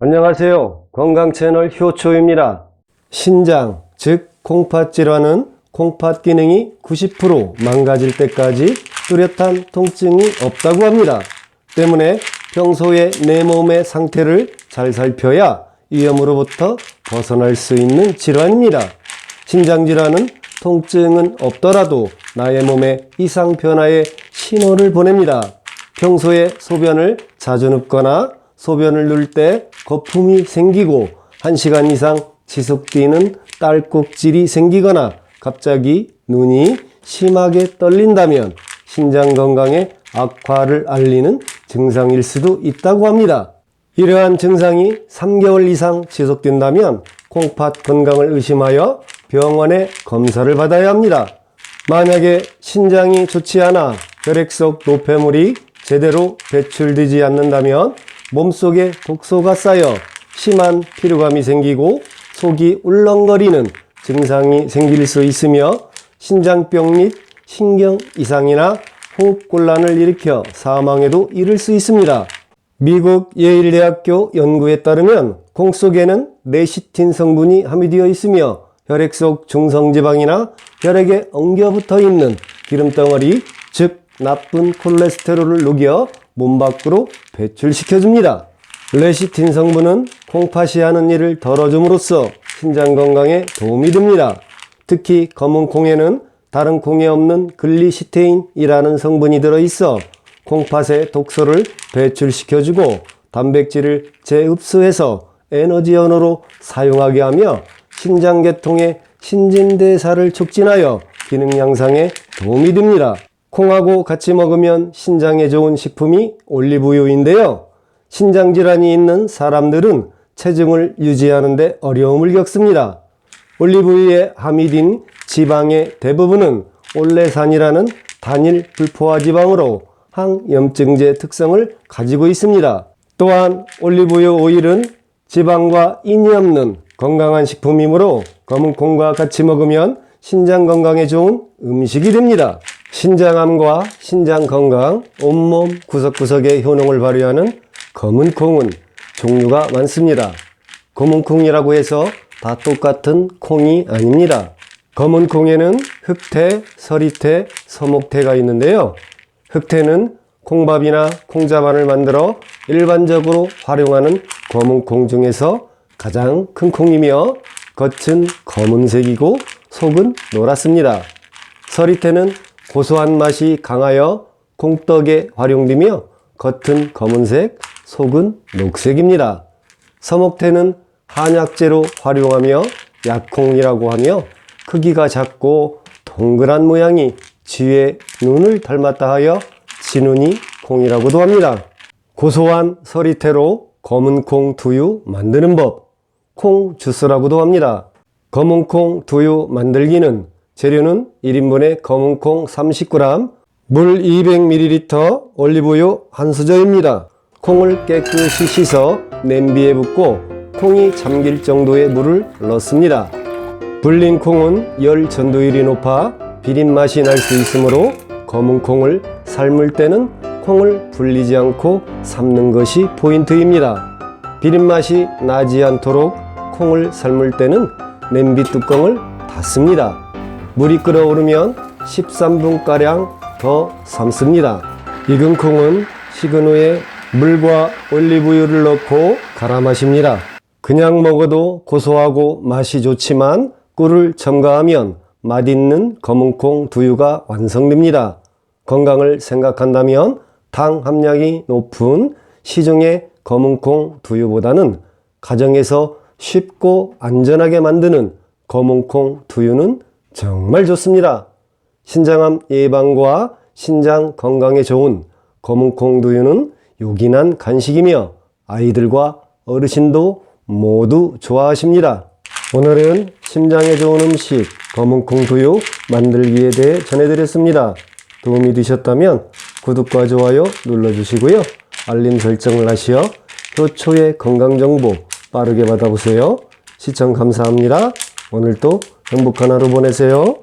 안녕하세요. 건강 채널 효초입니다. 신장, 즉 콩팥 질환은 콩팥 기능이 90% 망가질 때까지 뚜렷한 통증이 없다고 합니다. 때문에 평소에 내 몸의 상태를 잘 살펴야 위험으로부터 벗어날 수 있는 질환입니다. 신장 질환은 통증은 없더라도 나의 몸에 이상 변화의 신호를 보냅니다. 평소에 소변을 자주 눕거나 소변을 누를 때 거품이 생기고 1시간 이상 지속되는 딸꾹질이 생기거나 갑자기 눈이 심하게 떨린다면 신장 건강에 악화를 알리는 증상일 수도 있다고 합니다. 이러한 증상이 3개월 이상 지속된다면 콩팥 건강을 의심하여 병원에 검사를 받아야 합니다. 만약에 신장이 좋지 않아 혈액 속 노폐물이 제대로 배출되지 않는다면 몸속에 독소가 쌓여 심한 피로감이 생기고 속이 울렁거리는 증상이 생길 수 있으며 신장병 및 신경 이상이나 호흡곤란을 일으켜 사망에도 이를 수 있습니다. 미국 예일대학교 연구에 따르면 콩 속에는 레시틴 성분이 함유되어 있으며 혈액 속 중성지방이나 혈액에 엉겨붙어 있는 기름덩어리, 즉 나쁜 콜레스테롤을 녹여 몸 밖으로 배출시켜줍니다. 레시틴 성분은 콩팥이 하는 일을 덜어줌으로써 신장 건강에 도움이 됩니다. 특히 검은 콩에는 다른 콩에 없는 글리시테인이라는 성분이 들어있어 콩팥의 독소를 배출시켜주고 단백질을 재흡수해서 에너지원으로 사용하게 하며 신장계통의 신진대사를 촉진하여 기능 향상에 도움이 됩니다. 콩하고 같이 먹으면 신장에 좋은 식품이 올리브유인데요. 신장 질환이 있는 사람들은 체중을 유지하는데 어려움을 겪습니다. 올리브유에 함유된 지방의 대부분은 올레산이라는 단일 불포화 지방으로 항염증제 특성을 가지고 있습니다. 또한 올리브유 오일은 지방과 인이 없는 건강한 식품이므로 검은 콩과 같이 먹으면 신장 건강에 좋은 음식이 됩니다. 신장암과 신장 건강, 온몸 구석구석에 효능을 발휘하는 검은 콩은 종류가 많습니다. 검은 콩이라고 해서 다 똑같은 콩이 아닙니다. 검은 콩에는 흑태, 서리태, 서목태가 있는데요. 흑태는 콩밥이나 콩자반을 만들어 일반적으로 활용하는 검은 콩 중에서 가장 큰 콩이며 겉은 검은색이고 속은 노랗습니다. 서리태는 고소한 맛이 강하여 콩떡에 활용되며 겉은 검은색, 속은 녹색입니다. 서목태는 한약재로 활용하며 약콩이라고 하며 크기가 작고 동그란 모양이 쥐의 눈을 닮았다 하여 진운이 콩이라고도 합니다. 고소한 서리태로 검은 콩 두유 만드는 법, 콩 주스라고도 합니다. 검은 콩 두유 만들기는 재료는 1인분에 검은 콩 30g, 물 200ml, 올리브유 한 수저입니다. 콩을 깨끗이 씻어 냄비에 붓고 콩이 잠길 정도의 물을 넣습니다. 불린 콩은 열 전도율이 높아 비린 맛이 날 수 있으므로 검은 콩을 삶을 때는 콩을 불리지 않고 삶는 것이 포인트입니다. 비린 맛이 나지 않도록 콩을 삶을 때는 냄비 뚜껑을 닫습니다. 물이 끓어오르면 13분가량 더 삶습니다. 익은 콩은 식은 후에 물과 올리브유를 넣고 갈아 마십니다. 그냥 먹어도 고소하고 맛이 좋지만 꿀을 첨가하면 맛있는 검은콩 두유가 완성됩니다. 건강을 생각한다면 당 함량이 높은 시중의 검은콩 두유보다는 가정에서 쉽고 안전하게 만드는 검은콩 두유는 정말 좋습니다. 신장암 예방과 신장 건강에 좋은 검은콩 두유는 요긴한 간식이며 아이들과 어르신도 모두 좋아하십니다. 오늘은 심장에 좋은 음식 검은콩 두유 만들기에 대해 전해드렸습니다. 도움이 되셨다면 구독과 좋아요 눌러주시고요. 알림 설정을 하시어 효초의 건강정보 빠르게 받아보세요. 시청 감사합니다. 오늘도 행복한 하루 보내세요.